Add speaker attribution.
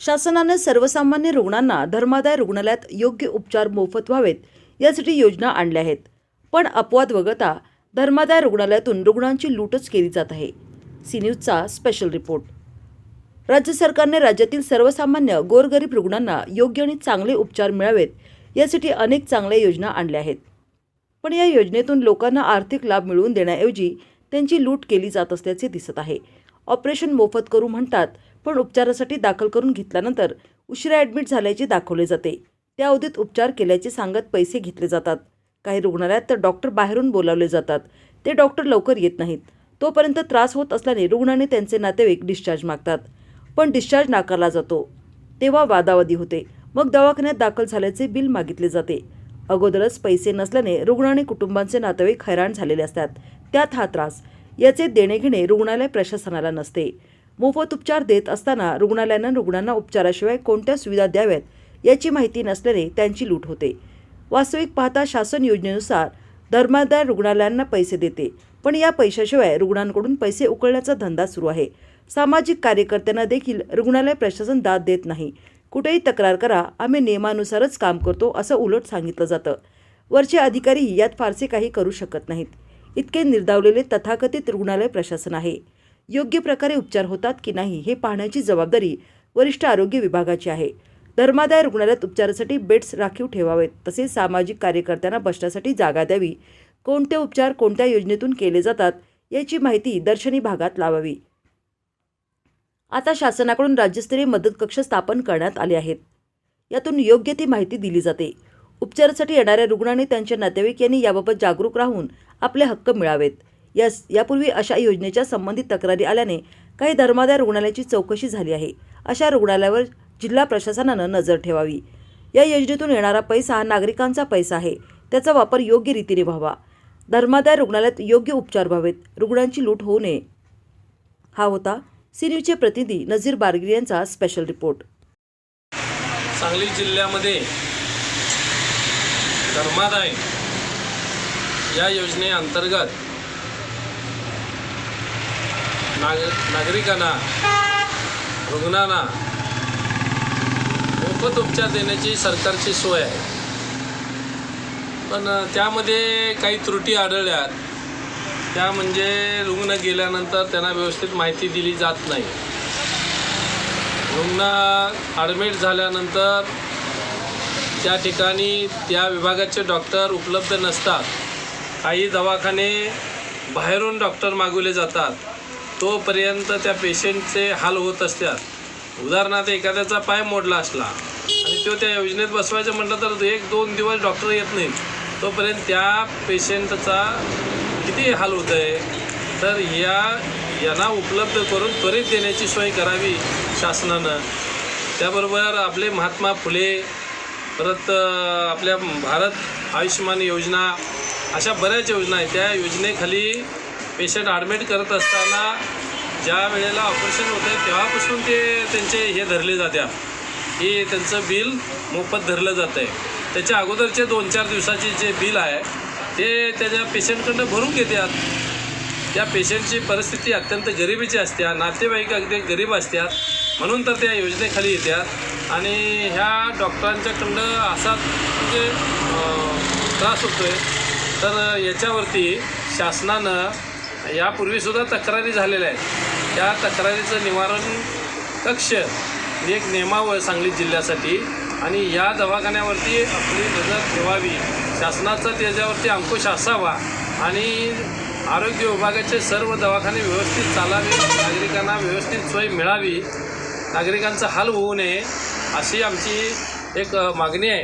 Speaker 1: शासनाने सर्वसामान्य रुग्णांना धर्मादाय रुग्णालयात योग्य उपचार मोफत व्हावेत यासाठी योजना आणल्या आहेत. पण अपवाद वगळता धर्मादाय रुग्णालयातून रुग्णांची लूटच केली जात आहे. सी न्यूजचा स्पेशल रिपोर्ट. राज्य सरकारने राज्यातील सर्वसामान्य गोरगरीब रुग्णांना योग्य आणि चांगले उपचार मिळावेत यासाठी अनेक चांगल्या योजना आणल्या आहेत. पण या योजनेतून लोकांना आर्थिक लाभ मिळवून देण्याऐवजी त्यांची लूट केली जात असल्याचे दिसत आहे. ऑपरेशन मोफत करू म्हणतात पण उपचारासाठी दाखल करून घेतल्यानंतर उशिरा ॲडमिट झाल्याचे दाखवले जाते. त्या अवधीत उपचार केल्याचे सांगत पैसे घेतले जातात. काही रुग्णालयात तर डॉक्टर बाहेरून बोलावले जातात. ते डॉक्टर लवकर येत नाहीत. तोपर्यंत त्रास होत असल्याने रुग्णाने त्यांचे नातेवाईक डिस्चार्ज मागतात. पण डिस्चार्ज नाकारला जातो. तेव्हा वादावादी होते. मग दवाखान्यात दाखल झाल्याचे बिल मागितले जाते. अगोदरच पैसे नसल्याने रुग्ण आणि कुटुंबांचे नातेवाईक हैराण झालेले असतात. त्यात हा त्रास. याचे देणेघेणे रुग्णालय प्रशासनाला नसते. मोफत उपचार देत असताना रुग्णालयानं रुग्णांना उपचाराशिवाय कोणत्या सुविधा द्याव्यात याची माहिती नसल्याने त्यांची लूट होते. वास्तविक पाहता शासन योजनेनुसार धर्मादाय रुग्णालयांना पैसे देते पण या पैशाशिवाय रुग्णांकडून पैसे उकळण्याचा धंदा सुरू आहे. सामाजिक कार्यकर्त्यांना देखील रुग्णालय प्रशासन दाद देत नाही. कुठेही तक्रार करा आम्ही नियमानुसारच काम करतो असं उलट सांगितलं जातं. वरचे अधिकारीही यात फारसे काही करू शकत नाहीत. इतके निर्धावलेले तथाकथित रुग्णालय प्रशासन आहे. योग्य प्रकारे उपचार होतात की नाही हे पाहण्याची जबाबदारी वरिष्ठ आरोग्य विभागाची आहे. धर्मादाय रुग्णालयात उपचारासाठी बेड्स राखीव ठेवावेत तसेच सामाजिक कार्यकर्त्यांना बसण्यासाठी जागा द्यावी. कोणते उपचार कोणत्या योजनेतून केले जातात याची माहिती दर्शनी भागात लावावी. आता शासनाकडून राज्यस्तरीय मदत कक्ष स्थापन करण्यात आले आहेत. यातून योग्य ती माहिती दिली जाते. उपचारासाठी येणाऱ्या रुग्णांनी त्यांच्या नातेवाईक यांनी याबाबत जागरूक राहून आपले हक्क मिळावेत. यास यापूर्वी अशा योजनेच्या संबंधित तक्रारी आल्याने काही धर्मादाय रुग्णालयाची चौकशी झाली आहे. अशा रुग्णालयावर जिल्हा प्रशासनानं नजर ठेवावी. या योजनेतून येणारा पैसा हा नागरिकांचा पैसा आहे. त्याचा वापर योग्य रीतीने व्हावा. धर्मादाय रुग्णालयात योग्य उपचार व्हावेत. रुग्णांची लूट होऊ नये. हा होता सी न्यूजचे प्रतिनिधी नझीर बारगिर यांचा स्पेशल रिपोर्ट
Speaker 2: सांगली जिल्ह्यामध्ये धर्मादाय या योजनेअंतर्गत नाग नागरिकांना रुग्णांना मोफत उपचार देण्याची सरकारची सोय आहे. पण त्यामध्ये काही त्रुटी आढळल्यात. त्या म्हणजे रुग्ण गेल्यानंतर त्यांना व्यवस्थित माहिती दिली जात नाही. रुग्ण ॲडमिट झाल्यानंतर त्या ठिकाणी त्या विभागाचे डॉक्टर उपलब्ध नसतात. काही दवाखाने बाहेरून डॉक्टर मागवले जातात. तोपर्यंत त्या पेशंटचे हाल होत असतात. उदाहरणार्थ एखाद्याचा पाय मोडला असला आणि तो त्या योजनेत बसवायचं म्हटलं तर एक दोन दिवस डॉक्टर येत नाहीत तोपर्यंत त्या पेशंटचा किती हाल होत आहे? तर या यांना उपलब्ध करून त्वरित देण्याची सोय करावी शासनानं. त्याबरोबर आपले महात्मा फुले परत आपल्या भारत आयुष्यमान योजना अशा बऱ्याच योजना आहेत. त्या योजनेखाली पेशंट ॲडमिट करत असताना ज्या वेळेला ऑपरेशन होतं तेव्हापासून ते त्यांचे हे धरले जात्या. हे त्यांचं बिल मोफत धरलं जातं आहे त्याच्या अगोदरचे दोन चार दिवसाचे जे बिल आहे ते त्याच्या पेशंटकडनं भरून घेतात त्या पेशंटची परिस्थिती अत्यंत गरिबीची असते नातेवाईक अगदी गरीब असतात म्हणून तर त्या योजनेखाली येतात आणि ह्या डॉक्टरांच्याकडनं असा म्हणजे त्रास होतो आहे तर याच्यावरती शासनानं यापूर्वीसुद्धा तक्रारी झालेल्या आहेत. त्या तक्रारीचं निवारण कक्ष ही एक नेमावं सांगली जिल्ह्यासाठी आणि या दवाखान्यावरती आपली नजर ठेवावी. शासनाचा त्याच्यावरती अंकुश असावा आणि आरोग्य विभागाचे सर्व दवाखाने व्यवस्थित चालावे. नागरिकांना व्यवस्थित सोय मिळावी. नागरिकांचा हाल होऊ नये अशी आमची एक मागणी आहे.